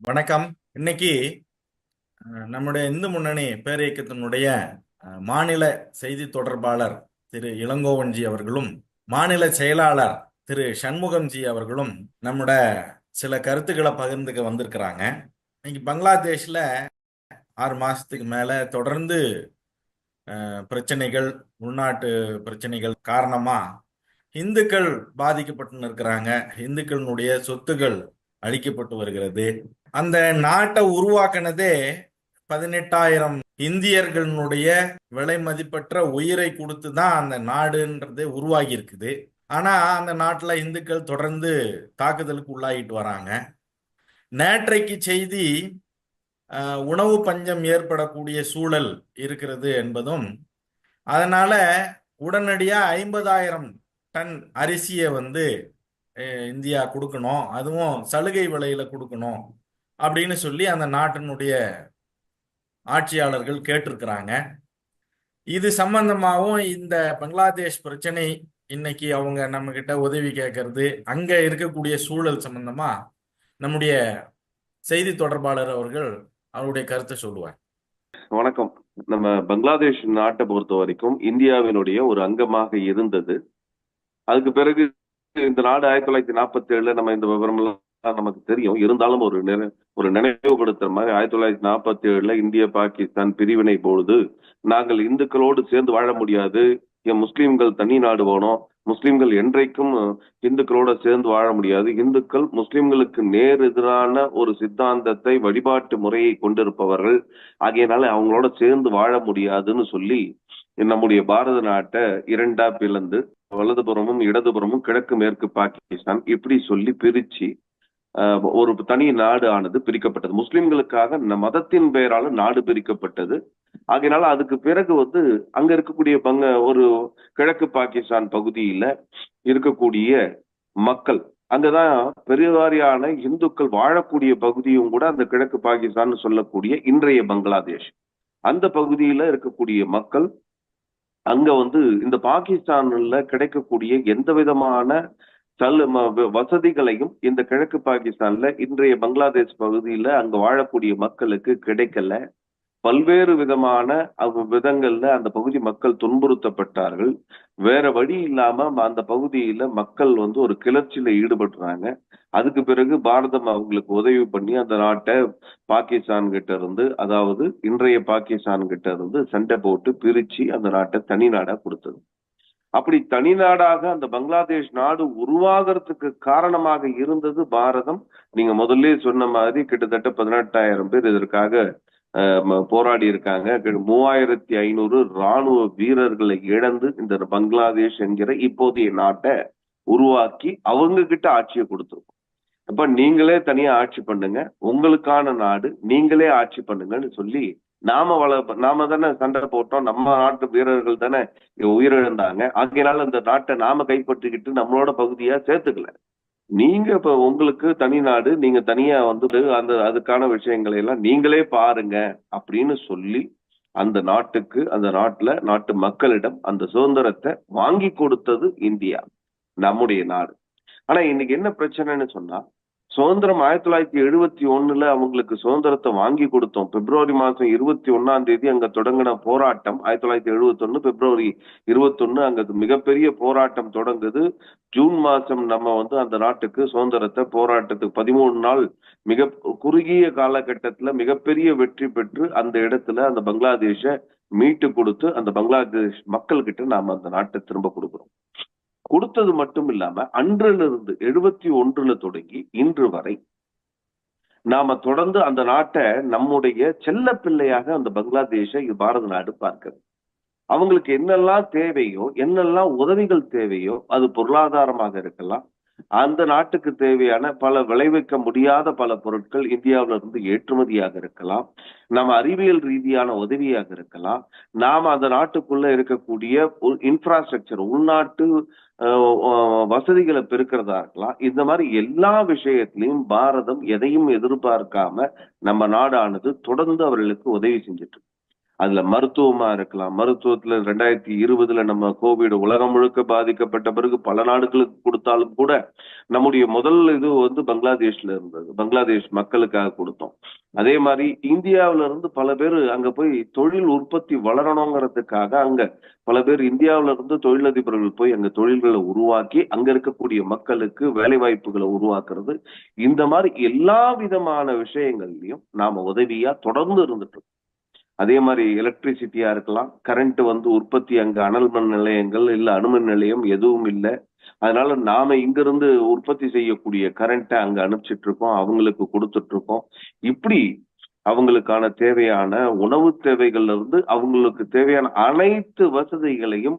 வணக்கம். இன்னைக்கு நம்முடைய இந்து முன்னணி பேரியக்கத்தினுடைய மாநில செய்தி தொடர்பாளர் திரு இளங்கோவன்ஜி அவர்களும் மாநில செயலாளர் திரு சண்முகம்ஜி அவர்களும் நம்முடைய சில கருத்துக்களை பகிர்ந்துக்க வந்திருக்கிறாங்க. இன்னைக்கு பங்களாதேஷில் ஆறு மாசத்துக்கு மேல தொடர்ந்து பிரச்சனைகள் உள்நாட்டு பிரச்சனைகள் காரணமா இந்துக்கள் பாதிக்கப்பட்டு இருக்கிறாங்க. இந்துக்களினுடைய சொத்துகள் அழிக்கப்பட்டு வருகிறது. அந்த நாட்டை உருவாக்குனதே பதினெட்டாயிரம் இந்தியர்களுடைய விலை மதிப்பற்ற உயிரை கொடுத்து தான் அந்த நாடுன்றது உருவாகி இருக்குது ஆனா அந்த நாட்டில் இந்துக்கள் தொடர்ந்து தாக்குதலுக்கு உள்ளாகிட்டு வராங்க. நேற்றைக்கு செய்தி உணவு பஞ்சம் ஏற்படக்கூடிய சூழல் இருக்கிறது என்பதும் அதனால உடனடியாக ஐம்பதாயிரம் டன் அரிசியை வந்து இந்தியா கொடுக்கணும். அதுவும் சலுகை விலையில கொடுக்கணும். அப்படின்னு சொல்லி அந்த நாட்டினுடைய ஆட்சியாளர்கள் கேட்டிருக்கிறாங்க. இது சம்பந்தமாகவும் இந்த பங்களாதேஷ் பிரச்சனை இன்னைக்கு அவங்க நம்ம கிட்ட உதவி கேட்கறது அங்க இருக்கக்கூடிய சூழல் சம்பந்தமா நம்முடைய செய்தி தொடர்பாளர் அவர்கள் அவருடைய கருத்தை சொல்லுவார். வணக்கம். நம்ம பங்களாதேஷ் நாட்டை பொறுத்த வரைக்கும் இந்தியாவினுடைய ஒரு அங்கமாக இருந்தது. அதுக்கு பிறகு இந்த நாடு ஆயிரத்தி தொள்ளாயிரத்தி நாற்பத்தி ஏழுல நம்ம இந்த விவரம் எல்லாம் நமக்கு தெரியும். இருந்தாலும் ஒரு ஒரு நினைவுபடுத்துற மாதிரி ஆயிரத்தி தொள்ளாயிரத்தி நாற்பத்தி ஏழுல இந்திய பாகிஸ்தான் பிரிவினை பொழுது நாங்கள் இந்துக்களோடு சேர்ந்து வாழ முடியாது. என் முஸ்லிம்கள் தனி நாடு வேணும் முஸ்லிம்கள் என்றைக்கும் இந்துக்களோட சேர்ந்து வாழ முடியாது. இந்துக்கள் முஸ்லிம்களுக்கு நேர் எதிரான ஒரு சித்தாந்தத்தை வழிபாட்டு முறையை கொண்டிருப்பவர்கள். ஆகையினால அவங்களோட சேர்ந்து வாழ முடியாதுன்னு சொல்லி நம்முடைய பாரத நாட்டை இரண்டா பிளந்து வலதுபுறமும் இடதுபுறமும் கிழக்கு மேற்கு பாகிஸ்தான் இப்படி சொல்லி பிரிச்சு ஒரு தனி நாடு ஆனது பிரிக்கப்பட்டது. முஸ்லிம்களுக்காக மதத்தின் பெயரால நாடு பிரிக்கப்பட்டது. ஆகையினால அதுக்கு பிறகு வந்து அங்க இருக்கக்கூடிய பங்க ஒரு கிழக்கு பாகிஸ்தான் பகுதியில இருக்கக்கூடிய மக்கள் அங்கதான் பெருவாரியான இந்துக்கள் வாழக்கூடிய பகுதியும் கூட அந்த கிழக்கு பாகிஸ்தான் சொல்லக்கூடிய இன்றைய பங்களாதேஷ். அந்த பகுதியில இருக்கக்கூடிய மக்கள் அங்க வந்து இந்த பாகிஸ்தான்ல கிடைக்கக்கூடிய எந்த விதமான வசதிகளையும் இந்த கிழக்கு பாகிஸ்தான்ல இன்றைய பங்களாதேஷ் பகுதியில அங்க வாழக்கூடிய மக்களுக்கு கிடைக்கல. பல்வேறு விதமான விதங்கள்ல அந்த பகுதி மக்கள் துன்புறுத்தப்பட்டார்கள். வேற வழி இல்லாம அந்த பகுதியில மக்கள் வந்து ஒரு கிளர்ச்சியில ஈடுபடுறாங்க அதுக்கு பிறகு பாரதம் அவங்களுக்கு உதவி பண்ணி அந்த நாட்டை பாகிஸ்தான் கிட்ட இருந்து அதாவது இன்றைய பாகிஸ்தான் கிட்ட இருந்து சண்டை போட்டு பிரிச்சு அந்த நாட்டை தனி நாடா கொடுத்தது. அப்படி தனி நாடாக அந்த பங்களாதேஷ் நாடு உருவாகிறதுக்கு காரணமாக இருந்தது பாரதம். நீங்க முதல்ல சொன்ன மாதிரி கிட்டத்தட்ட பதினெட்டாயிரம் பேர் இதற்காக போராடி இருக்காங்க. மூவாயிரத்தி ஐநூறு ராணுவ வீரர்களை இழந்து இந்த பங்களாதேஷ் என்கிற இப்போதைய நாட்டை உருவாக்கி அவங்க கிட்ட ஆட்சியை கொடுத்துருக்கோம். அப்ப நீங்களே தனியா ஆட்சி பண்ணுங்க. உங்களுக்கான நாடு நீங்களே ஆட்சி பண்ணுங்கன்னு சொல்லி நாம வள நாம தானே சண்டை போட்டோம் நம்ம நாட்டு வீரர்கள் தானே உயிரிழந்தாங்க. ஆகையினால இந்த நாட்டை நாம கைப்பற்றிக்கிட்டு நம்மளோட பகுதியா சேர்த்துக்கல. நீங்க இப்ப உங்களுக்கு தனி நாடு நீங்க தனியா வந்துட்டு அந்த அதுக்கான விஷயங்களை எல்லாம் நீங்களே பாருங்க அப்படின்னு சொல்லி அந்த நாட்டுக்கு அந்த நாட்டுல நாட்டு மக்களிடம் அந்த சுதந்திரத்தை வாங்கி கொடுத்தது இந்தியா நம்முடைய நாடு. ஆனா இன்னைக்கு என்ன பிரச்சனைன்னு சொன்னா சுதந்திரம் ஆயிரத்தி தொள்ளாயிரத்தி எழுபத்தி ஒண்ணுல அவங்களுக்கு சுதந்திரத்தை வாங்கி கொடுத்தோம். பிப்ரவரி மாசம் இருபத்தி ஒன்னாம் தேதி அங்க தொடங்கின போராட்டம் ஆயிரத்தி தொள்ளாயிரத்தி எழுபத்தி ஒண்ணு பிப்ரவரி இருபத்தொன்னு அங்க மிகப்பெரிய போராட்டம் தொடங்குது. ஜூன் மாசம் நம்ம வந்து அந்த நாட்டுக்கு சுதந்திரத்தை போராட்டத்துக்கு பதிமூணு நாள் மிக குறுகிய காலகட்டத்துல மிகப்பெரிய வெற்றி பெற்று அந்த இடத்துல அந்த பங்களாதேஷ மீட்டு கொடுத்து அந்த பங்களாதேஷ் மக்கள்கிட்ட நாம அந்த நாட்டை திரும்ப கொடுக்குறோம். கொடுத்தது மட்டும் இல்லாம அன்றிலிருந்து எழுபத்தி ஒன்றுல தொடங்கி இன்று வரை நாம தொடர்ந்து அந்த நாட்டை நம்முடைய செல்ல பிள்ளையாக அந்த பங்களாதேஷை பாரத நாடு பார்க்கிறது. அவங்களுக்கு என்னெல்லாம் தேவையோ என்னெல்லாம் உதவிகள் தேவையோ அது பொருளாதாரமாக இருக்கலாம் அந்த நாட்டுக்கு தேவையான பல விளைவிக்க முடியாத பல பொருட்கள் இந்தியாவில இருந்து ஏற்றுமதியாக இருக்கலாம். நம்ம அறிவியல் ரீதியான உதவியாக இருக்கலாம். நாம அந்த நாட்டுக்குள்ள இருக்கக்கூடிய இன்ஃப்ராஸ்ட்ரக்சர் உள்நாட்டு வசதிகளை பெருக்கிறதா இருக்கலாம். இந்த மாதிரி எல்லா விஷயத்திலையும் பாரதம் எதையும் எதிர்பார்க்காம நம்ம நாடானது தொடர்ந்து அவர்களுக்கு உதவி செஞ்சுட்டு அதுல மருத்துவமா இருக்கலாம். மருத்துவத்துல ரெண்டாயிரத்தி இருபதுல நம்ம கோவிட் உலகம் முழுக்க பாதிக்கப்பட்ட பிறகு பல நாடுகளுக்கு கொடுத்தாலும் கூட நம்முடைய முதல் இது வந்து பங்களாதேஷ்ல இருந்தது. பங்களாதேஷ் மக்களுக்காக கொடுத்தோம். அதே மாதிரி இந்தியாவில இருந்து பல பேர் அங்க போய் தொழில் உற்பத்தி வளரணுங்கிறதுக்காக அங்க பல பேர் இந்தியாவில இருந்து தொழிலதிபர்கள் போய் அங்க தொழில்களை உருவாக்கி அங்க இருக்கக்கூடிய மக்களுக்கு வேலை வாய்ப்புகளை உருவாக்குறது. இந்த மாதிரி எல்லா விதமான விஷயங்கள்லயும் நாம உதவியா தொடர்ந்து இருந்துட்டு இருக்கோம். அதே மாதிரி எலக்ட்ரிசிட்டியா இருக்கலாம். கரண்ட் வந்து உற்பத்தி அங்க அனல் மின் நிலையங்கள் இல்ல அணுமின் நிலையம் எதுவும் இல்லை. அதனால நாம இங்கிருந்து உற்பத்தி செய்யக்கூடிய கரண்ட்டை அங்க அனுப்பிச்சிட்டு இருக்கோம் அவங்களுக்கு கொடுத்துட்டு இருக்கோம் இப்படி அவங்களுக்கான தேவையான உணவு தேவைகள்ல இருந்து அவங்களுக்கு தேவையான அனைத்து வசதிகளையும்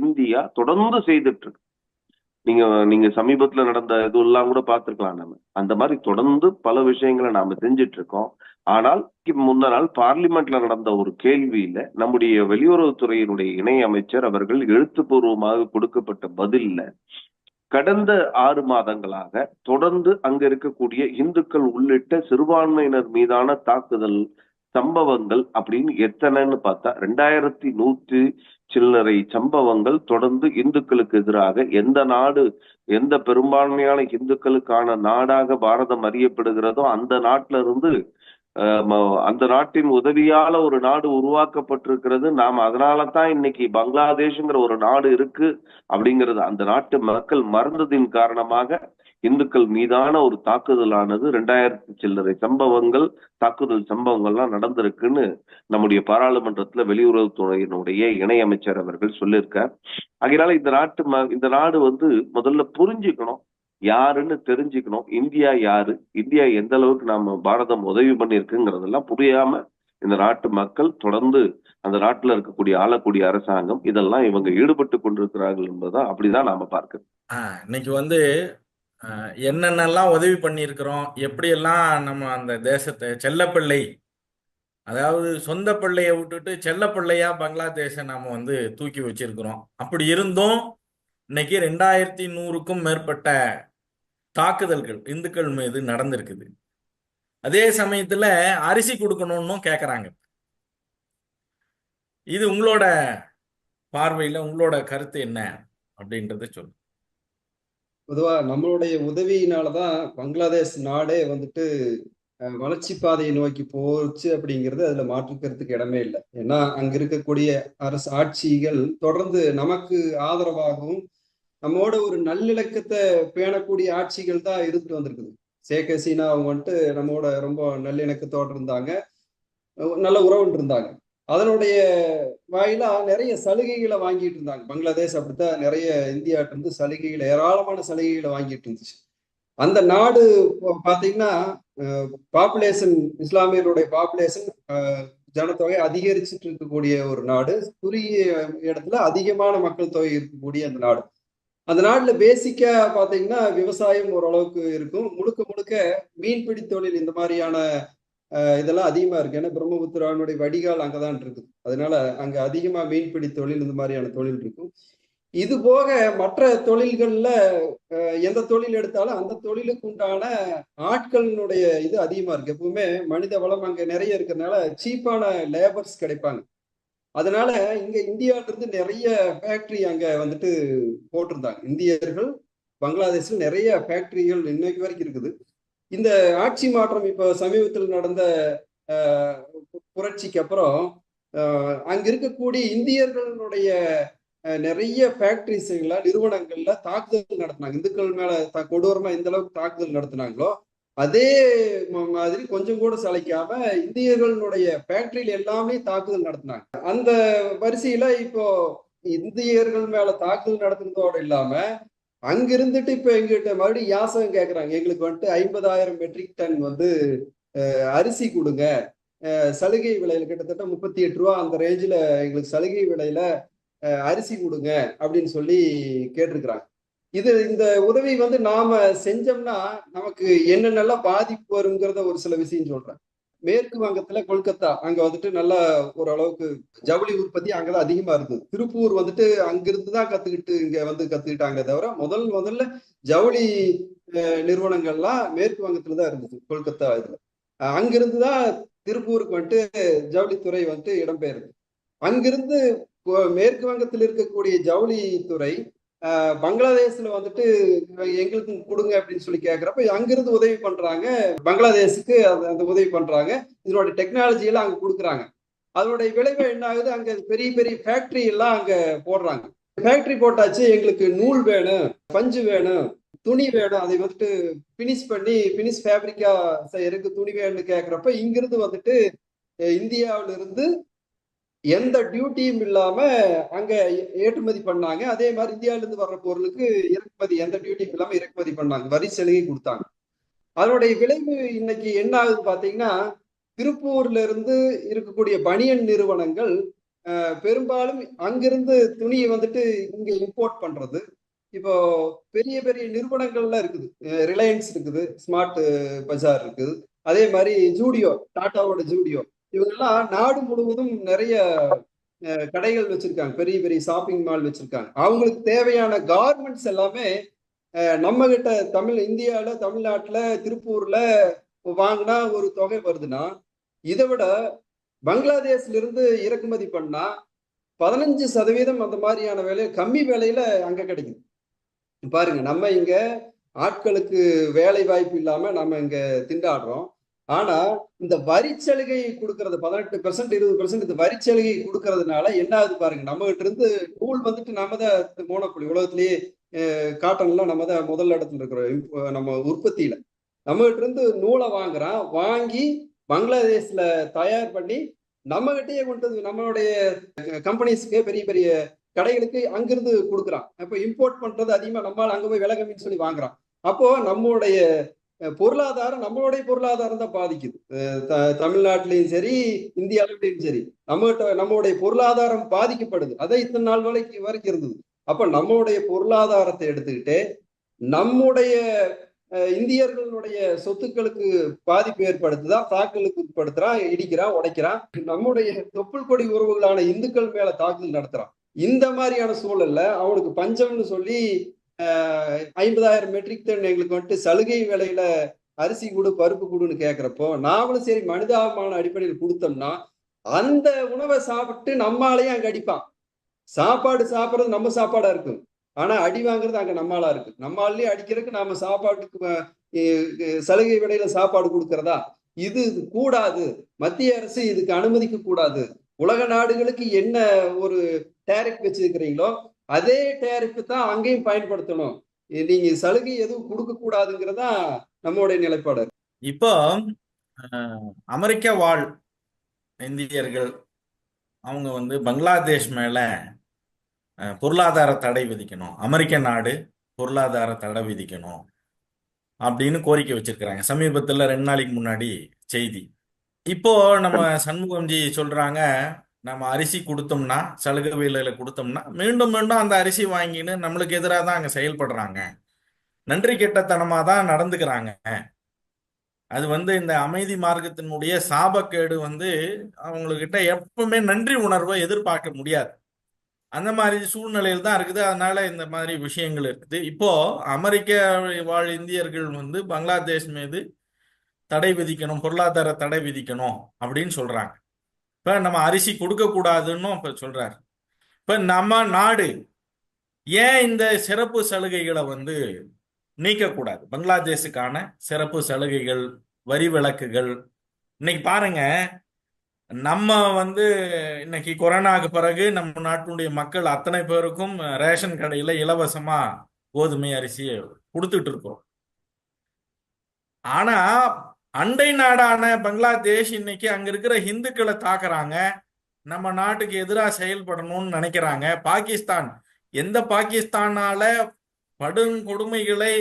இந்தியா தொடர்ந்து செய்துட்டு இருக்கு நீங்க நீங்க சமீபத்துல நடந்த இதெல்லாம் கூட பார்த்திருக்கலாம் நம்ம அந்த மாதிரி தொடர்ந்து பல விஷயங்களை நாம செஞ்சுட்டு இருக்கோம் ஆனால் முந்த நாள் பார்லிமெண்ட்ல நடந்த ஒரு கேள்வியில நம்முடைய வெளியுறவுத்துறையினுடைய இணை அமைச்சர் அவர்கள் எழுத்துப்பூர்வமாக கொடுக்கப்பட்ட பதில்ல கடந்த ஆறு மாதங்களாக தொடர்ந்து அங்க இருக்கக்கூடிய இந்துக்கள் உள்ளிட்ட சிறுபான்மையினர் மீதான தாக்குதல் சம்பவங்கள் அப்படின்னு எத்தனைன்னு பார்த்தா ரெண்டாயிரத்தி நூத்தி சில்லறை சம்பவங்கள் தொடர்ந்து இந்துக்களுக்கு எதிராக எந்த நாடு எந்த பெரும்பான்மையான இந்துக்களுக்கான நாடாக பாரதம் அறியப்படுகிறதோ அந்த நாட்டில இருந்து அந்த நாட்டின் உதவியால ஒரு நாடு உருவாக்கப்பட்டிருக்கிறது. நாம் அதனால தான் இன்னைக்கு பங்களாதேஷ்ங்கிற ஒரு நாடு இருக்கு அப்படிங்கிறது. அந்த நாட்டு மக்கள் மறந்ததின் காரணமாக இந்துக்கள் மீதான ஒரு தாக்குதலானது ரெண்டாயிரத்தி சில்லறை சம்பவங்கள் தாக்குதல் சம்பவங்கள்லாம் நடந்திருக்குன்னு நம்முடைய பாராளுமன்றத்துல வெளியுறவுத்துறையினுடைய இணையமைச்சர் அவர்கள் சொல்லியிருக்கார். ஆகையினால இந்த நாட்டு இந்த நாடு வந்து முதல்ல புரிஞ்சுக்கணும். யாருன்னு தெரிஞ்சுக்கணும். இந்தியா யாரு? இந்தியா எந்த அளவுக்கு நாம பாரதம் உதவி பண்ணியிருக்குங்கிறதெல்லாம் புரியாம இந்த நாட்டு மக்கள் தொடர்ந்து அந்த நாட்டுல இருக்கக்கூடிய ஆளக்கூடிய அரசாங்கம் இதெல்லாம் இவங்க ஈடுபட்டு கொண்டிருக்கிறார்கள் என்பதுதான் அப்படிதான் நாம பார்க்கிறோம் இன்னைக்கு வந்து என்னென்னலாம் உதவி பண்ணியிருக்கிறோம் எப்படியெல்லாம் நம்ம அந்த தேசத்தை செல்லப்பிள்ளை அதாவது சொந்த பிள்ளையை விட்டுட்டு செல்லப்பிள்ளையா பங்களாதேஷை நாம வந்து தூக்கி வச்சிருக்கிறோம். அப்படி இருந்தும் இன்னைக்கு ரெண்டாயிரத்தி நூறுக்கும் மேற்பட்ட தாக்குதல்கள் இந்துக்கள் மீது நடந்திருக்குது. அதே சமயத்துல அரிசி கொடுக்கணும்னு கேக்குறாங்க. இது உங்களோட பார்வையில உங்களோட கருத்து என்ன அப்படின்றத சொல்லு பொதுவா நம்மளுடைய உதவியினாலதான் பங்களாதேஷ் நாடே வந்துட்டு வளர்ச்சி பாதையை நோக்கி போச்சு அப்படிங்கிறது அதுல மாற்றுக்கிறதுக்கு இடமே இல்லை. ஏன்னா அங்க இருக்கக்கூடிய அரசு ஆட்சிகள் தொடர்ந்து நமக்கு ஆதரவாகவும் நம்மோட ஒரு நல்லிணக்கத்தை பேணக்கூடிய ஆட்சிகள் தான் இருந்துட்டு வந்திருக்குது. ஷேக் ஹசீனா அவங்க வந்துட்டு நம்மோட ரொம்ப நல்லிணக்கத்தோடு இருந்தாங்க. நல்ல உறவுன்னு இருந்தாங்க. அதனுடைய வாயிலா நிறைய சலுகைகளை வாங்கிட்டு இருந்தாங்க. பங்களாதேஷ் அப்படித்தான் நிறைய இந்தியாட்ட இருந்து சலுகைகளை ஏராளமான சலுகைகளை வாங்கிட்டு இருந்துச்சு. அந்த நாடு பாத்தீங்கன்னா பாப்புலேஷன் இஸ்லாமியருடைய பாப்புலேஷன் ஜனத்தொகை அதிகரிச்சுட்டு இருக்கக்கூடிய ஒரு நாடு. குறுகிய இடத்துல அதிகமான மக்கள் தொகை இருக்கக்கூடிய அந்த நாடு. அந்த நாட்டுல பேசிக்கா பாத்தீங்கன்னா விவசாயம் ஓரளவுக்கு இருக்கும். முழுக்க முழுக்க மீன்பிடி தொழில் இந்த மாதிரியான இதெல்லாம் அதிகமா இருக்கு. ஏன்னா பிரம்மபுத்திரானுடைய வடிகால் அங்கதான் இருக்குது. அதனால அங்க அதிகமா மீன்பிடி தொழில் இந்த மாதிரியான தொழில் இருக்கும். இது போக மற்ற தொழில்கள்ல எந்த தொழில் எடுத்தாலும் அந்த தொழிலுக்கு உண்டான ஆட்களினுடைய இது அதிகமா இருக்கு. எப்பவுமே மனித வளம் அங்க நிறைய இருக்கிறதுனால சீப்பான லேபர்ஸ் கிடைப்பாங்க. அதனால இங்க இந்தியால இருந்து நிறைய ஃபேக்டரி அங்க வந்துட்டு போட்டிருந்தாங்க. இந்தியர்கள் பங்களாதேஷில் நிறைய ஃபேக்டரிகள் இன்னைக்கு வரைக்கும் இருக்குது. இந்த ஆட்சி மாற்றம் இப்போ சமீபத்தில் நடந்த புரட்சிக்கு அப்புறம் அங்க இருக்கக்கூடிய இந்தியர்களுடைய நிறைய ஃபேக்டரிஸ்ல நிறுவனங்கள்ல தாக்குதல் நடத்தினாங்க. இந்துக்கள் மேல த- கொடூரமா எந்த அளவுக்கு தாக்குதல் நடத்தினாங்களோ அதே மாதிரி கொஞ்சம் கூட சளைக்காம இந்தியர்களுடைய ஃபேக்டரியில எல்லாமே தாக்குதல் நடத்தினாங்க. அந்த வரிசையில இப்போ இந்தியர்கள் மேல தாக்குதல் நடத்துனதோட இல்லாம அங்கிருந்துட்டு இப்ப எங்கிட்ட மறுபடியும் யாசகம் கேட்கறாங்க எங்களுக்கு வந்துட்டு ஐம்பதாயிரம் மெட்ரிக் டன் வந்து அரிசி கொடுங்க. சலுகை விலையில கிட்டத்தட்ட முப்பத்தி எட்டு ரூபா அந்த ரேஞ்சில எங்களுக்கு சலுகை விலையில அரிசி கொடுங்க அப்படின்னு சொல்லி கேட்டிருக்கிறாங்க. இது இந்த உதவி வந்து நாம செஞ்சோம்னா நமக்கு என்னென்னலாம் பாதிப்பு வருங்கிறத ஒரு சில விஷயம் சொல்றேன். மேற்கு வங்கத்துல கொல்கத்தா. அங்க வந்துட்டு நல்லா ஓரளவுக்கு ஜவுளி உற்பத்தி அங்கதான் அதிகமா இருக்குது திருப்பூர் வந்துட்டு அங்கிருந்து தான் கத்துக்கிட்டு இங்க வந்து கத்துக்கிட்டாங்க தவிர முதல் முதல்ல ஜவுளி நிறுவனங்கள்லாம் மேற்கு வங்கத்துல தான் இருந்துச்சு கொல்கத்தா இதுல. அங்கிருந்து தான் திருப்பூருக்கு வந்துட்டு ஜவுளித்துறை வந்துட்டு இடம்பெயர்ந்து அங்கிருந்து மேற்கு வங்கத்தில் இருக்கக்கூடிய ஜவுளித்துறை பங்களாதேஷ்ல வந்துட்டு எங்களுக்கு கொடுங்க அப்படின்னு சொல்லி கேட்குறப்ப அங்கிருந்து உதவி பண்றாங்க. பங்களாதேஷுக்கு அந்த அந்த உதவி பண்றாங்க. இதனோட டெக்னாலஜி எல்லாம் அங்க கொடுக்குறாங்க. அதனுடைய விளைவு என்ன ஆகுது? அங்க பெரிய பெரிய ஃபேக்டரி எல்லாம் அங்க போடுறாங்க. ஃபேக்டரி போட்டாச்சு எங்களுக்கு நூல் வேணும் பஞ்சு வேணும் துணி வேணும். அதை வந்துட்டு பினிஷ் பண்ணி பினிஷ் ஃபேப்ரிக்கா இருக்குது துணி வேணும்னு கேட்குறப்ப இங்கிருந்து வந்துட்டு இந்தியாவிலிருந்து எந்த டியூட்டியும் இல்லாம அங்க ஏற்றுமதி பண்ணாங்க. அதே மாதிரி இந்தியாவில இருந்து வர்ற பொருளுக்கு இறக்குமதி எந்த டியூட்டியும் இல்லாம இறக்குமதி பண்ணாங்க. வரி சலுகை கொடுத்தாங்க. அதனுடைய விளைவு இன்னைக்கு என்ன ஆகுது பாத்தீங்கன்னா திருப்பூர்ல இருந்து இருக்கக்கூடிய பனியன் நிறுவனங்கள் பெரும்பாலும் அங்கிருந்து துணியை வந்துட்டு இங்க இம்போர்ட் பண்றது. இப்போ பெரிய பெரிய நிறுவனங்கள்லாம் இருக்குது. ரிலையன்ஸ் இருக்குது ஸ்மார்ட் பஜார் இருக்குது. அதே மாதிரி ஜூடியோ டாட்டாவோட ஜூடியோ இவங்கெல்லாம் நாடு முழுவதும் நிறைய கடைகள் வச்சிருக்காங்க. பெரிய பெரிய ஷாப்பிங் மால் வச்சிருக்காங்க. அவங்களுக்கு தேவையான கார்மெண்ட்ஸ் எல்லாமே நம்ம கிட்ட தமிழ் இந்தியாவில் தமிழ்நாட்டுல திருப்பூர்ல வாங்கினா ஒரு தொகை வருதுன்னா இதை விட பங்களாதேஷ்ல இருந்து இறக்குமதி பண்ணா பதினஞ்சு சதவீதம் அந்த மாதிரியான வேலையை கம்மி வேலையில அங்க கிடைக்குது. பாருங்க நம்ம இங்க ஆட்களுக்கு வேலை வாய்ப்பு இல்லாம நம்ம இங்க திண்டாடுறோம். ஆனா இந்த வரி சலுகையை கொடுக்கறது பதினெட்டு பெர்சன்ட் இருபது பெர்சன்ட் இந்த வரி சலுகையை கொடுக்கறதுனால என்ன ஆகுது பாருங்க. நம்ம கிட்ட இருந்து நூல் வந்துட்டு நம்ம தான் மோனோபொலி உலகத்திலேயே காட்டன்லாம் நம்ம தான் முதல் இடத்துல இருக்கிறோம் நம்ம உற்பத்தியில. நம்ம கிட்ட இருந்து நூலை வாங்குறான். வாங்கி பங்களாதேஷ்ல தயார் பண்ணி நம்ம கிட்டயே கொண்டு வந்து நம்மளுடைய கம்பெனிஸ்க்கு பெரிய பெரிய கடைகளுக்கு அங்கிருந்து கொடுக்குறான். அப்போ இம்போர்ட் பண்றது அதிகமா நம்மளால அங்க போய் விலை கம்மின்னு சொல்லி வாங்குறான். அப்போ நம்மளுடைய பொருளாதாரம் நம்மளுடைய பொருளாதாரம் தான் பாதிக்குது. த- தமிழ்நாட்டிலையும் சரி இந்தியாவிலையும் சரி நம்மகிட்ட நம்மளுடைய பொருளாதாரம் பாதிக்கப்படுது. அதை இத்தனை நாள் வரைக்கும் வரைக்கும் இருந்தது அப்ப நம்மளுடைய பொருளாதாரத்தை எடுத்துக்கிட்டு நம்முடைய இந்தியர்களுடைய சொத்துக்களுக்கு பாதிப்பு ஏற்படுத்துதான் தாக்கலுக்கு உட்படுத்துறான் இடிக்கிறான் உடைக்கிறான். நம்முடைய தொப்புள் கொடி உறவுகளான இந்துக்கள் மேல தாக்குதல் நடத்துறான். இந்த மாதிரியான சூழல்ல அவனுக்கு பஞ்சம்னு சொல்லி ஐம்பதாயிரம் மெட்ரிக் டன் எங்களுக்கு வந்துட்டு சலுகை விலையில அரிசி கூடு பருப்பு கூடுன்னு கேட்குறப்போ நாமளும் சரி மனிதாபிமான அடிப்படையில் கொடுத்தோம்னா அந்த உணவை சாப்பிட்டு நம்மாலேயே அங்க அடிப்பான். சாப்பாடு சாப்பிட்றது நம்ம சாப்பாடா இருக்கும். ஆனா அடி வாங்குறது அங்க நம்மளா இருக்கு. நம்மாலே அடிக்கிறதுக்கு நாம சாப்பாட்டுக்கு சலுகை விலையில சாப்பாடு கொடுக்கறதா? இது இது கூடாது. மத்திய அரசு இதுக்கு அனுமதிக்க கூடாது உலக நாடுகளுக்கு என்ன ஒரு டேரிஃப் வச்சிருக்கிறீங்களோ அதே டேரிஃப் தான் அங்கேயும் பயன்படுத்தணும். நீங்க சலுகை எதுவும் கொடுக்க கூடாதுங்கிறதா நம்மளுடைய நிலைப்பாடு. இப்போ அமெரிக்க வாழ் இந்தியர்கள் அவங்க வந்து பங்களாதேஷ் மேல பொருளாதார தடை விதிக்கணும். அமெரிக்க நாடு பொருளாதார தடை விதிக்கணும் அப்படின்னு கோரிக்கை வச்சிருக்கிறாங்க. சமீபத்தில் ரெண்டு நாளைக்கு முன்னாடி செய்தி. இப்போ நம்ம சண்முகம்ஜி சொல்றாங்க நம்ம அரிசி கொடுத்தோம்னா சலுகை விலையில கொடுத்தோம்னா மீண்டும் மீண்டும் அந்த அரிசி வாங்கின்னு நம்மளுக்கு எதிராக தான் அங்கே செயல்படுறாங்க. நன்றி கெட்டத்தனமாக தான் நடந்துக்கிறாங்க. அது வந்து இந்த அமைதி மார்க்கத்தினுடைய சாபக்கேடு வந்து அவங்கக்கிட்ட எப்பவுமே நன்றி உணர்வை எதிர்பார்க்க முடியாது. அந்த மாதிரி சூழ்நிலையில் தான் இருக்குது. அதனால இந்த மாதிரி விஷயங்கள் இருக்குது. இப்போ அமெரிக்க வாழ் இந்தியர்கள் வந்து பங்களாதேஷ் மீது தடை விதிக்கணும் பொருளாதார தடை விதிக்கணும் அப்படின்னு சொல்றாங்க. இப்ப நம்ம அரிசி கொடுக்க கூடாதுன்னு இப்ப சொல்றாரு. இப்ப நம்ம நாடு ஏன் இந்த சிறப்பு சலுகைகளை வந்து நீக்கக்கூடாது பங்களாதேஷுக்கான சிறப்பு சலுகைகள் வரி விலக்குகள். இன்னைக்கு பாருங்க நம்ம வந்து இன்னைக்கு கொரோனாக்கு பிறகு நம்ம நாட்டினுடைய மக்கள் அத்தனை பேருக்கும் ரேஷன் கடையில இலவசமா கோதுமை அரிசியை கொடுத்துட்டு இருக்கோம் ஆனா அண்டை நாடான பங்களாதேஷ் இன்னைக்கு அங்க இருக்கிற இந்துக்களை தாக்குறாங்க. நம்ம நாட்டுக்கு எதிராக செயல்படணும்னு நினைக்கிறாங்க. பாகிஸ்தான். எந்த பாகிஸ்தானால படும் கொடுமைகளை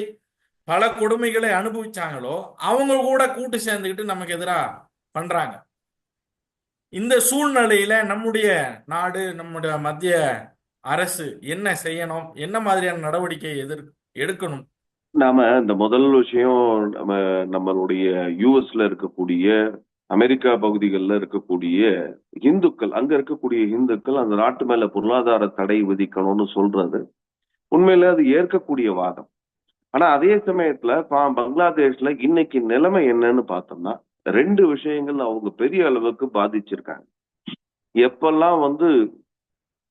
பல கொடுமைகளை அனுபவிச்சாங்களோ அவங்க கூட கூட்டு சேர்ந்துக்கிட்டு நமக்கு எதிராக பண்றாங்க. இந்த சூழ்நிலையில நம்முடைய நாடு நம்முடைய மத்திய அரசு என்ன செய்யணும்? என்ன மாதிரியான நடவடிக்கை எதிர் எடுக்கணும்? நாம இந்த முதல் விஷயம் நம்ம நம்மளுடைய யூஎஸ்ல இருக்கக்கூடிய அமெரிக்கா பகுதிகளில் இருக்கக்கூடிய இந்துக்கள் அங்க இருக்கக்கூடிய இந்துக்கள் அந்த நாட்டு மேல பொருளாதார தடை விதிக்கணும்னு சொல்றது. உண்மையில அது ஏற்கக்கூடிய வாதம். ஆனா அதே சமயத்துல பா- பங்களாதேஷ்ல இன்னைக்கு நிலைமை என்னன்னு பார்த்தோம்னா ரெண்டு விஷயங்கள் அவங்க பெரிய அளவுக்கு பாதிச்சிருக்காங்க. எப்பெல்லாம் வந்து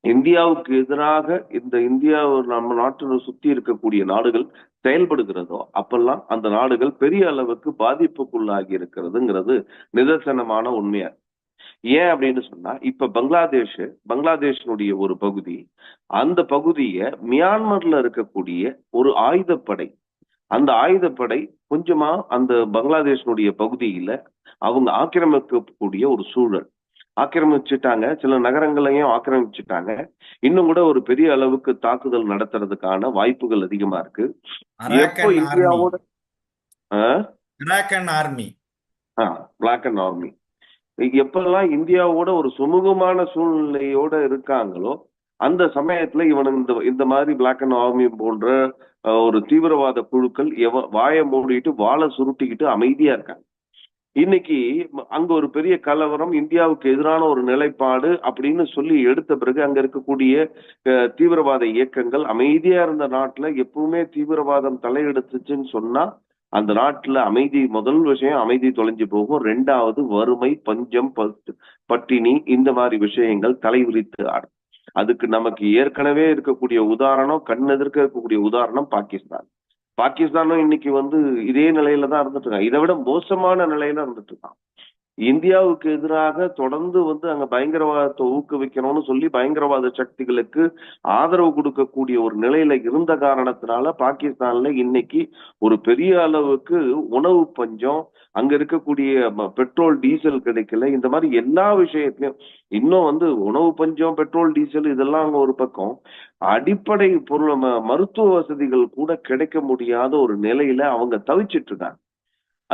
இந்தியாவுக்கு எதிராக இந்த இந்தியா நம்ம நாட்டினை சுத்தி இருக்கக்கூடிய நாடுகள் செயல்படுகிறதோ அப்பெல்லாம் அந்த நாடுகள் பெரிய அளவுக்கு பாதிப்புக்குள்ளாகி இருக்கிறதுங்கிறது நிதர்சனமான உண்மையா? ஏன் அப்படின்னு சொன்னா இப்ப பங்களாதேஷ் பங்களாதேஷனுடைய ஒரு பகுதி அந்த பகுதியை மியான்மர்ல இருக்கக்கூடிய ஒரு ஆயுதப்படை அந்த ஆயுதப்படை கொஞ்சமா அந்த பங்களாதேஷனுடைய பகுதியில அவங்க ஆக்கிரமிக்கக்கூடிய ஒரு சூழல். ஆக்கிரமிச்சுட்டாங்க. சில நகரங்களையும் ஆக்கிரமிச்சுட்டாங்க. இன்னும் கூட ஒரு பெரிய அளவுக்கு தாக்குதல் நடத்துறதுக்கான வாய்ப்புகள் அதிகமா இருக்கு. எப்போ இந்தியாவோட அரக்கன் ஆர்மி. பிளாக் அண்ட் ஆர்மி எப்பெல்லாம் இந்தியாவோட ஒரு சுமூகமான சூழ்நிலையோட இருக்காங்களோ அந்த சமயத்துல இவனுங்க இந்த இந்த மாதிரி பிளாக் அண்ட் ஆர்மி போன்ற ஒரு தீவிரவாத குழுக்கள் எவ வாயை மூடிட்டு வாழை சுருட்டிக்கிட்டு அமைதியா இருக்காங்க. இன்னைக்கு அங்க ஒரு பெரிய கலவரம் இந்தியாவுக்கு எதிரான ஒரு நிலைப்பாடு அப்படின்னு சொல்லி எடுத்த பிறகு அங்க இருக்கக்கூடிய அஹ், தீவிரவாத இயக்கங்கள் அமைதியா இருந்த நாட்டுல எப்பவுமே தீவிரவாதம் தலையெடுத்துச்சுன்னு சொன்னா அந்த நாட்டுல அமைதி முதல் விஷயம் அமைதி தொலைஞ்சு போகும். ரெண்டாவது வறுமை பஞ்சம் பட்டினி இந்த மாதிரி விஷயங்கள் தலைவிரித்து ஆடும். அதுக்கு நமக்கு ஏற்கனவே இருக்கக்கூடிய உதாரணம் கண்ணெதிர்க்க இருக்கக்கூடிய உதாரணம் பாகிஸ்தான். பாகிஸ்தானும் இன்னைக்கு வந்து இதே நிலையில தான் இருந்துட்டு இருக்கான் இதை விட மோசமான நிலையில இருந்துட்டு இருக்கான் இந்தியாவுக்கு எதிராக தொடர்ந்து வந்து அங்க பயங்கரவாதத்தை ஊக்குவிக்கணும்னு சொல்லி பயங்கரவாத சக்திகளுக்கு ஆதரவு கொடுக்கக்கூடிய ஒரு நிலையில இருந்த காரணத்தினால பாகிஸ்தான்ல இன்னைக்கு ஒரு பெரிய அளவுக்கு உணவு பஞ்சம் அங்க இருக்கக்கூடிய ம- பெட்ரோல் டீசல் கிடைக்கல. இந்த மாதிரி எல்லா விஷயத்திலயும் இன்னும் வந்து உணவு பஞ்சம் பெட்ரோல் டீசல் இதெல்லாம் அங்க ஒரு பக்கம். அடிப்படை பொருள் மருத்துவ வசதிகள் கூட கிடைக்க முடியாத ஒரு நிலையில அவங்க தவிச்சிட்டு இருக்காங்க.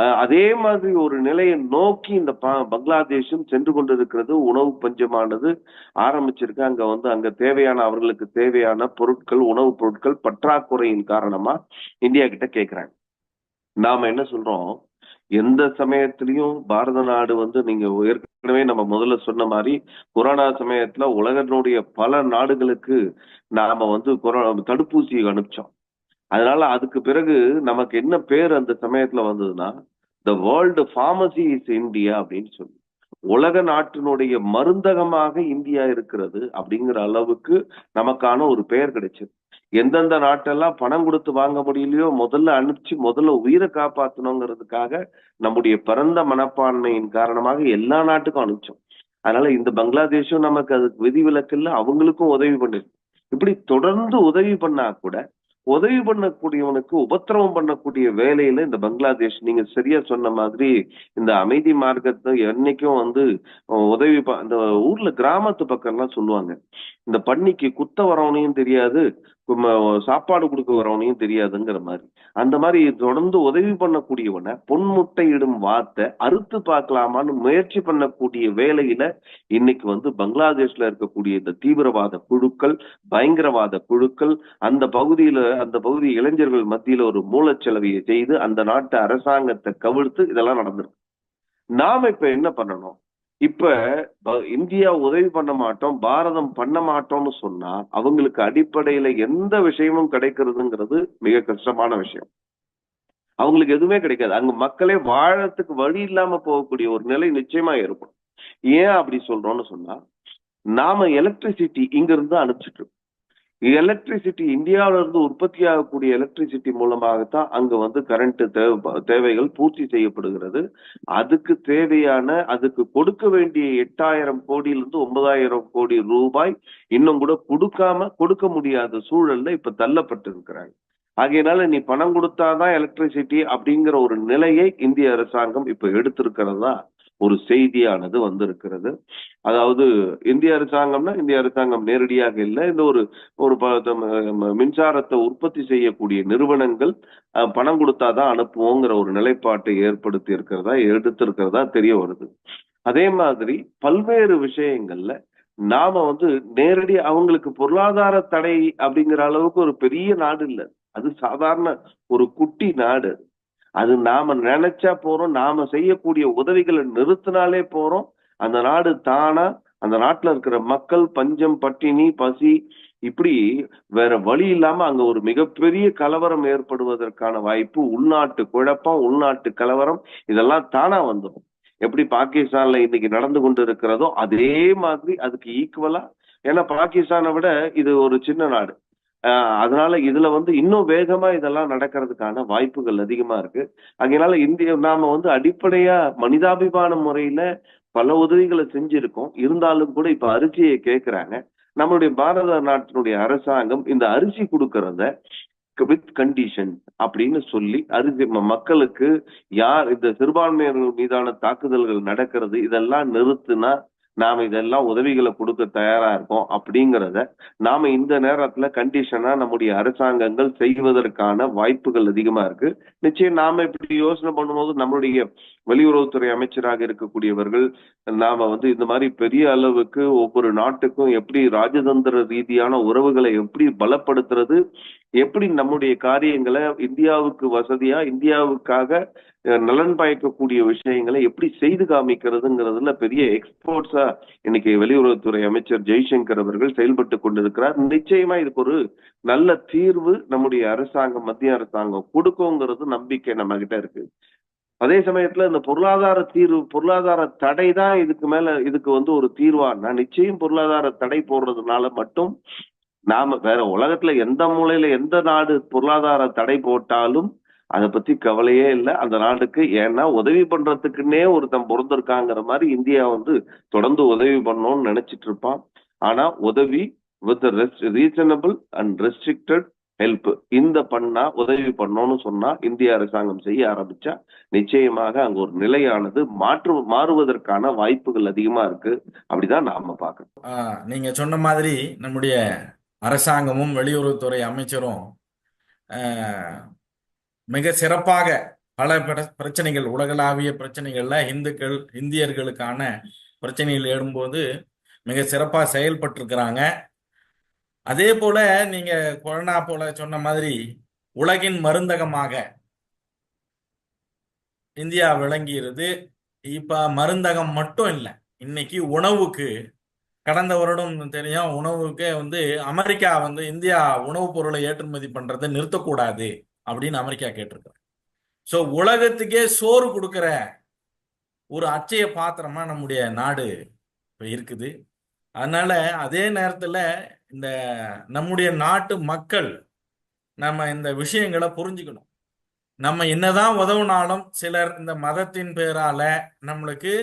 அஹ் அதே மாதிரி ஒரு நிலையை நோக்கி இந்த பங்களாதேஷும் சென்று கொண்டிருக்கிறது. உணவு பஞ்சமானது ஆரம்பிச்சிருக்கு. அங்க வந்து அங்க தேவையான அவர்களுக்கு தேவையான பொருட்கள் உணவுப் பொருட்கள் பற்றாக்குறையின் காரணமா இந்தியா கிட்ட கேக்குறாங்க. நாம என்ன சொல்றோம்? எந்த சமயத்திலையும் பாரத நாடு வந்து நீங்க ஏற்கனவே நம்ம முதல்ல சொன்ன மாதிரி கொரோனா சமயத்துல உலகத்தினுடைய பல நாடுகளுக்கு நாம வந்து கொரோனா தடுப்பூசி அனுப்பிச்சோம். அதனால அதுக்கு பிறகு நமக்கு என்ன பேர் அந்த சமயத்துல வந்ததுன்னா the world pharmacy is India அப்படின்னு சொல்லி. உலக நாட்டினுடைய மருந்தகமாக இந்தியா இருக்கிறது அப்படிங்கிற அளவுக்கு நமக்கான ஒரு பெயர் கிடைச்சது. எந்தெந்த நாட்டெல்லாம் பணம் கொடுத்து வாங்க முடியலையோ முதல்ல அனுப்பிச்சு முதல்ல உயிரை காப்பாற்றணுங்கிறதுக்காக நம்முடைய பரந்த மனப்பான்மையின் காரணமாக எல்லா நாட்டுக்கும் அனுப்பிச்சோம். அதனால இந்த பங்களாதேஷும் நமக்கு அதுக்கு விதிவிலக்கு இல்லை அவங்களுக்கும் உதவி பண்ணிருக்கு. இப்படி தொடர்ந்து உதவி பண்ணா கூட உதவி பண்ணக்கூடியவனுக்கு உபத்திரவம் பண்ணக்கூடிய வேலையில இந்த பங்களாதேஷ் நீங்க சரியா சொன்ன மாதிரி இந்த அமைதி மார்க்கத்தை என்னைக்கும் வந்து உதவி ப- இந்த ஊர்ல கிராமத்து பக்கம்லாம் சொல்லுவாங்க. இந்த பண்ணிக்கு குத்த வரவனையும் தெரியாது சாப்பாடு கொடுக்க வரவனையும் தெரியாதுங்கிற மாதிரி. அந்த மாதிரி தொடர்ந்து உதவி பண்ணக்கூடியவனை பொன்முட்டையிடும் வார்த்தை அறுத்து பார்க்கலாமான்னு முயற்சி பண்ணக்கூடிய வேலையில இன்னைக்கு வந்து பங்களாதேஷ்ல இருக்கக்கூடிய இந்த தீவிரவாத குழுக்கள் பயங்கரவாத குழுக்கள் அந்த பகுதியில அந்த பகுதி இளைஞர்கள் மத்தியில ஒரு மூலச்செலவையை செய்து அந்த நாட்டு அரசாங்கத்தை கவிழ்த்து இதெல்லாம் நடந்திருக்கு. நாம இப்ப என்ன பண்ணணும்? இப்ப இந்தியா உதவி பண்ண மாட்டோம் பாரதம் பண்ண மாட்டோம்னு சொன்னா அவங்களுக்கு அடிப்படையில எந்த விஷயமும் கிடைக்கிறதுங்கிறது மிக கஷ்டமான விஷயம். அவங்களுக்கு எதுவுமே கிடைக்காது. அங்க மக்களே வாழறதுக்கு வழி இல்லாம போகக்கூடிய ஒரு நிலை நிச்சயமா ஏற்படும். ஏன் அப்படி சொல்றோம்னு சொன்னா நாம எலக்ட்ரிசிட்டி இங்க இருந்து அனுப்பிச்சிட்டு இருக்கோம். எலக்ட்ரிசிட்டி இந்தியாவில இருந்து உற்பத்தி ஆகக்கூடிய எலக்ட்ரிசிட்டி மூலமாகத்தான் அங்க வந்து கரண்ட் தேவை தேவைகள் பூர்த்தி செய்யப்படுகிறது. அதுக்கு தேவையான அதுக்கு கொடுக்க வேண்டிய எட்டாயிரம் கோடியிலிருந்து ஒன்பதாயிரம் கோடி ரூபாய் இன்னும் கூட கொடுக்காம கொடுக்க முடியாத சூழல்ல இப்ப தள்ளப்பட்டிருக்கிறாங்க. ஆகையினால நீ பணம் கொடுத்தாதான் எலக்ட்ரிசிட்டி அப்படிங்கிற ஒரு நிலையை இந்திய அரசாங்கம் இப்ப எடுத்திருக்கிறதா? ஒரு செய்தியானது வந்திருக்கிறது. அதாவது இந்திய அரசாங்கம்னா இந்திய அரசாங்கம் நேரடியாக இல்லை. இந்த ஒரு ஒரு மின்சாரத்தை உற்பத்தி செய்யக்கூடிய நிறுவனங்கள் அஹ், பணம் கொடுத்தாதான் அனுப்புவோங்கிற ஒரு நிலைப்பாட்டை ஏற்படுத்தி இருக்கிறதா எடுத்திருக்கிறதா தெரிய வருது. அதே மாதிரி பல்வேறு விஷயங்கள்ல நாம வந்து நேரடி அவங்களுக்கு பொருளாதார தடை அப்படிங்கிற அளவுக்கு ஒரு பெரிய நாடு இல்லை. அது சாதாரண ஒரு குட்டி நாடு. அது நாம நினைச்சா போறோம் நாம செய்யக்கூடிய உதவிகளை நிறுத்தினாலே போறோம். அந்த நாடு தானா அந்த நாட்டுல இருக்கிற மக்கள் பஞ்சம் பட்டினி பசி இப்படி வேற வழி இல்லாம அங்க ஒரு மிகப்பெரிய கலவரம் ஏற்படுவதற்கான வாய்ப்பு உள்நாட்டு குழப்பம் உள்நாட்டு கலவரம் இதெல்லாம் தானா வந்துடும் எப்படி பாகிஸ்தான்ல இன்னைக்கு நடந்து கொண்டு இருக்கிறதோ அதே மாதிரி அதுக்கு ஈக்குவலா ஏன்னா பாகிஸ்தானை விட இது ஒரு சின்ன நாடு. அதனால இதுல வந்து இன்னும் வேகமா இதெல்லாம் நடக்கிறதுக்கான வாய்ப்புகள் அதிகமா இருக்கு. அதனால இந்திய நாம வந்து அடிப்படையா மனிதாபிமான முறையில பல உதவிகளை செஞ்சிருக்கோம். இருந்தாலும் கூட இப்ப அரிசியை கேட்கிறாங்க நம்மளுடைய பாரத நாட்டினுடைய அரசாங்கம் இந்த அரிசி கொடுக்கறத வித் கண்டிஷன் அப்படின்னு சொல்லி அரிசி மக்களுக்கு யார் இந்த சிறுபான்மையினர் மீதான தாக்குதல்கள் நடக்கிறது இதெல்லாம் நிறுத்துனா நாம இதெல்லாம் உதவிகளை கொடுக்க தயாரா இருக்கோம் அப்படிங்கிறத நாம இந்த நேரத்துல கண்டிஷனா நம்முடைய அரசாங்கங்கள் செய்வதற்கான வாய்ப்புகள் அதிகமா இருக்கு. நிச்சயம் நாம இப்படி யோசனை பண்ணும்போது நம்மளுடைய வெளியுறவுத்துறை அமைச்சராக இருக்கக்கூடியவர்கள் நாம வந்து இந்த மாதிரி பெரிய அளவுக்கு ஒவ்வொரு நாட்டுக்கும் எப்படி ராஜதந்திர ரீதியான உறவுகளை எப்படி பலப்படுத்துறது எப்படி நம்முடைய காரியங்களை இந்தியாவுக்கு வசதியா இந்தியாவுக்காக நலன் பயக்கக்கூடிய விஷயங்களை எப்படி செய்து காமிக்கிறதுங்கிறதுல பெரிய எக்ஸ்போர்ட்ஸா இன்னைக்கு வெளியுறவுத்துறை அமைச்சர் ஜெய்சங்கர் அவர்கள் செயல்பட்டு கொண்டிருக்கிறார். நிச்சயமா இதுக்கு ஒரு நல்ல தீர்வு நம்முடைய அரசாங்கம் மத்திய அரசாங்கம் கொடுக்குங்கிறது நம்பிக்கை நம்ம கிட்ட இருக்கு. அதே சமயத்துல இந்த பொருளாதார தீர்வு பொருளாதார தடை தான் இதுக்கு மேல இதுக்கு வந்து ஒரு தீர்வானா நிச்சயம் பொருளாதார தடை போடுறதுனால மட்டும் நாம வேற உலகத்துல எந்த மூலையில எந்த நாடு பொருளாதார தடை போட்டாலும் அதை பத்தி கவலையே இல்லை. அந்த நாட்டுக்கு ஏன்னா உதவி பண்றதுக்குன்னே ஒருத்தன் பிறந்திருக்காங்கிற மாதிரி இந்தியா வந்து தொடர்ந்து உதவி பண்ணணும்னு நினைச்சிட்டு இருப்பான். ஆனா உதவி with reasonable and restricted help இந்த பண்ணா உதவி பண்ணோம்னு சொன்னா இந்திய அரசாங்கம் செய்ய ஆரம்பிச்சா நிச்சயமாக அங்க ஒரு நிலையானது மாற்று மாறுவதற்கான வாய்ப்புகள் அதிகமா இருக்கு. அப்படிதான் நாம பாக்கணும் நீங்க சொன்ன மாதிரி நம்முடைய அரசாங்கமும் வெளியுறவுத்துறை அமைச்சரும் மிக சிறப்பாக பல பிர- பிரச்சனைகள் உலகளாவிய பிரச்சனைகள்ல இந்துக்கள் இந்தியர்களுக்கான பிரச்சனைகள் எழும்போது மிக சிறப்பாக செயல்பட்டிருக்கிறாங்க. அதே போல நீங்க கொரோனா போல சொன்ன மாதிரி உலகின் மருந்தகமாக இந்தியா விளங்கிறது இப்ப மருந்தகம் மட்டும் இல்லை இன்னைக்கு உணவுக்கு கடந்த வருடம் தெரியும் உணவுக்கே வந்து அமெரிக்கா வந்து இந்தியா உணவுப் பொருளை ஏற்றுமதி பண்றதை நிறுத்தக்கூடாது அப்படின்னு அமெரிக்கா கேட்டிருக்கு ஸோ உலகத்துக்கே சோறு கொடுக்குற ஒரு அச்சய பாத்திரமா நம்முடைய நாடு இப்போ இருக்குது. அதனால அதே நேரத்தில் இந்த நம்முடைய நாட்டு மக்கள் நம்ம இந்த விஷயங்களை புரிஞ்சுக்கணும். நம்ம என்னதான் உதவுனாலும் சிலர் இந்த மதத்தின் பேரால நம்மளுக்கு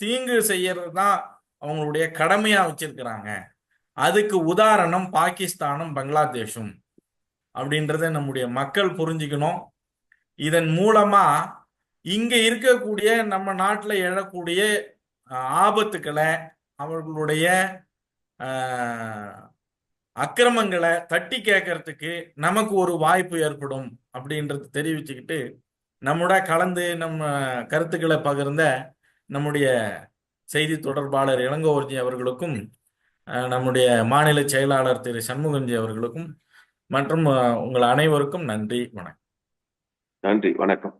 தீங்கு செய்யறது தான் அவங்களுடைய கடமையா வச்சிருக்கிறாங்க. அதுக்கு உதாரணம் பாகிஸ்தானும் பங்களாதேஷும் அப்படின்றத நம்முடைய மக்கள் புரிஞ்சுக்கணும். இதன் மூலமா இங்க இருக்கக்கூடிய நம்ம நாட்டில் எழக்கூடிய ஆபத்துக்களை அவர்களுடைய அக்கிரமங்களை தட்டி கேட்கறதுக்கு நமக்கு ஒரு வாய்ப்பு ஏற்படும் அப்படின்றது தெரிவிச்சுக்கிட்டு நம்மோட கலந்து நம்ம கருத்துக்களை பகிர்ந்த நம்முடைய செய்தி தொடர்பாளர் இளங்கோவர்ஜி அவர்களுக்கும் நம்முடைய மாநில செயலாளர் திரு. சண்முகன்ஜி அவர்களுக்கும் மற்றும் உங்கள் அனைவருக்கும் நன்றி வணக்கம். நன்றி வணக்கம்.